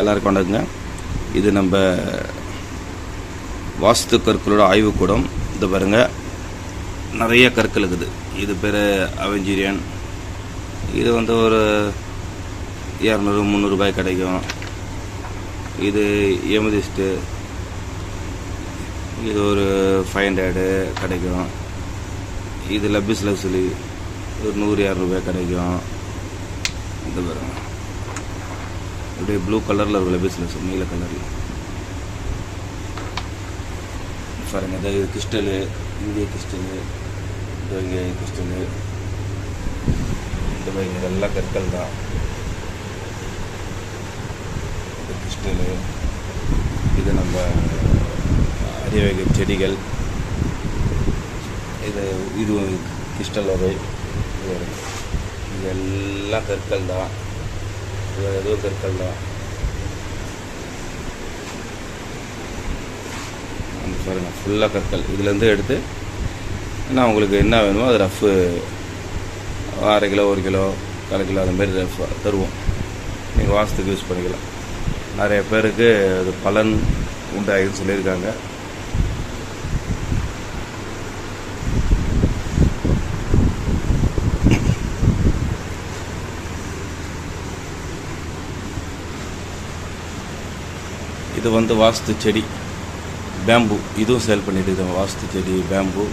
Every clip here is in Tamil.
எல்லாருக்கும் வணக்கங்க. இது நம்ம வாஸ்து கற்களோட ஆய்வுக்கூடம். இது பாருங்க. நிறைய கற்கள் இருக்குது. இது பேர் அவெஞ்சீரியன். இது வந்து ஒரு இரநூறு முந்நூறுபாய் கிடைக்கும். இது எமதிஸ்ட்டு. இது ஒரு ஃபைவ் ஹண்ட்ரடு கிடைக்கும். இது லப்பிஸ் லக்ஸுலி ஒரு நூறு இரநூறுபாய் கிடைக்கும். இது பாருங்கள் அப்படியே ப்ளூ கலரில் ஒரு லெபிஸில் சார் நீல கலரில் பாருங்க இது கிறிஸ்டலு இந்திய கிறிஸ்டலு இங்கே கிறிஸ்டலு இந்த மாதிரி இதெல்லாம் கற்கள் தான். இது கிறிஸ்டலு இது நம்ம அரியவகை செடிகள். இது இது கிறிஸ்டல் வகை. இது எல்லாம் கற்கள் தான். ஏதோ கற்கள் தான். பாருங்க ஃபுல்லாக கற்கள் இதுலேருந்து எடுத்து நான் உங்களுக்கு என்ன வேணுமோ அது ரஃப்பு அரை கிலோ ஒரு கிலோ கால் கிலோ அந்த மாதிரி ரஃப் தருவோம். நீங்கள் வாசத்துக்கு யூஸ் பண்ணிக்கலாம். நிறைய பேருக்கு அது பலன் உண்டாகுதுன்னு சொல்லியிருக்காங்க. இது வந்து வாஸ்து செடி பேம்பு இதுவும் சேல் பண்ணிட்டு இருக்கோம். வாஸ்து செடி பேம்பு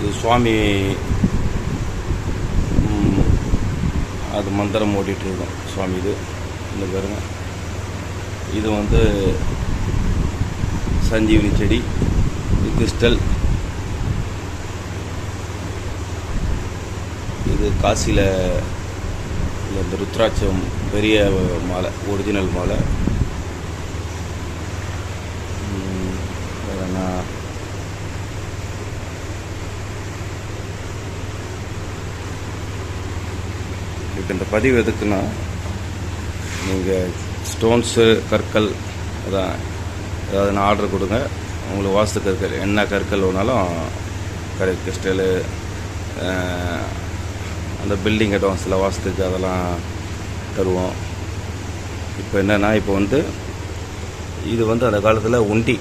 இது சுவாமி அது மந்திரம் ஓடிட்டு இருக்கோம். சுவாமி இது. இந்த பாருங்கள் இது வந்து சஞ்சீவினி செடி கிறிஸ்டல். இது காசியில் இந்த ருத்ராட்சம் பெரிய மாலை ஒரிஜினல் மாலை. ம், இப்போ இந்த பதிவு எதுக்குன்னா நீங்கள் ஸ்டோன்ஸு கற்கள் அதான் ஏதாவது நான் ஆர்டர் கொடுங்க. உங்களுக்கு வாஸ்து கற்கள் என்ன கற்கள் வேணாலும் கடை கிறிஸ்டலு அந்த பில்டிங் அட்வான்ஸில் வாஸ்துக்கு அதெல்லாம் தருவோம். இப்போ என்னென்னா இப்போ வந்து இது வந்து அந்த காலத்தில் உண்டி.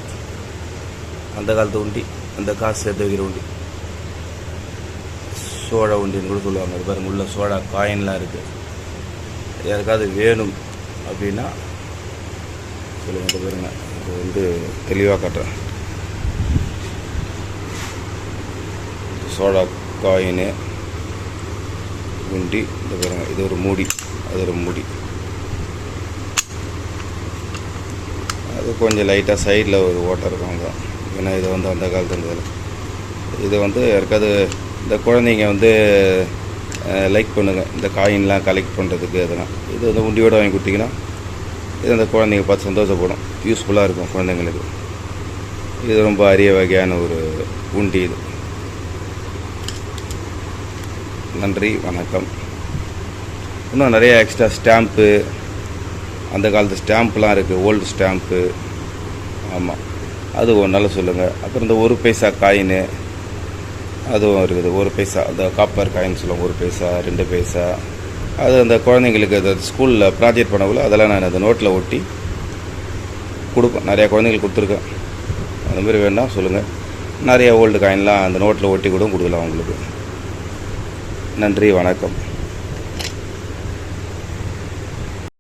அந்த காலத்து உண்டி அந்த காசு சேர்த்து வைக்கிற உண்டி. சோழ உண்டின்னு கூட சொல்லுவாங்க. அது பாருங்க உள்ள சோழா காயின்லாம் இருக்குது யாருக்காவது வேணும் அப்படின்னா சொல்லுங்க பாருங்க இது வந்து தெளிவாக காட்டுறேன். சோடா காயின் உண்டி இந்த பாருங்க இது ஒரு மூடி அது ஒரு மூடி. அது கொஞ்சம் லைட்டாக சைடில் ஒரு ஓட்டை இருக்கும் அங்கே. ஏன்னா இது வந்து அந்த காலத்து இருந்ததில்ல இது வந்து யாருக்காவது இந்த குழந்தைங்க வந்து லைக் பண்ணுங்கள் இந்த காயின்லாம் கலெக்ட் பண்ணுறதுக்கு அதெல்லாம் இது வந்து உண்டியோடு வாங்கி கொடுத்தீங்கன்னா இது அந்த குழந்தைங்க பார்த்து சந்தோஷப்படும். யூஸ்ஃபுல்லாக இருக்கும் குழந்தைங்களுக்கு. இது ரொம்ப அரிய வகையான ஒரு உண்டி இது. நன்றி வணக்கம். இன்னும் நிறைய எக்ஸ்ட்ரா ஸ்டாம்ப்பு அந்த காலத்து ஸ்டாம்ப்லாம் இருக்குது ஓல்டு ஸ்டாம்ப்பு ஆமாம் அது ஒன்றால் சொல்லுங்கள் அப்புறம் இந்த ஒரு பைசா காயின்னு அதுவும் இருக்குது. ஒரு பைசா அந்த காப்பர் காயின் சொல்லுவோம் ஒரு பைசா ரெண்டு பைசா. அது அந்த குழந்தைங்களுக்கு அது ஸ்கூலில் ப்ராஜெக்ட் பண்ணக்குள்ள அதெல்லாம் நான் அந்த நோட்டில் ஒட்டி கொடுப்பேன். நிறையா குழந்தைங்களுக்கு கொடுத்துருக்கேன். அந்த மாதிரி வேண்டாம் சொல்லுங்கள் நிறைய ஓல்டு காயின்லாம் அந்த நோட்டில் ஒட்டி கூட கொடுக்கலாம் உங்களுக்கு. நன்றி வணக்கம்.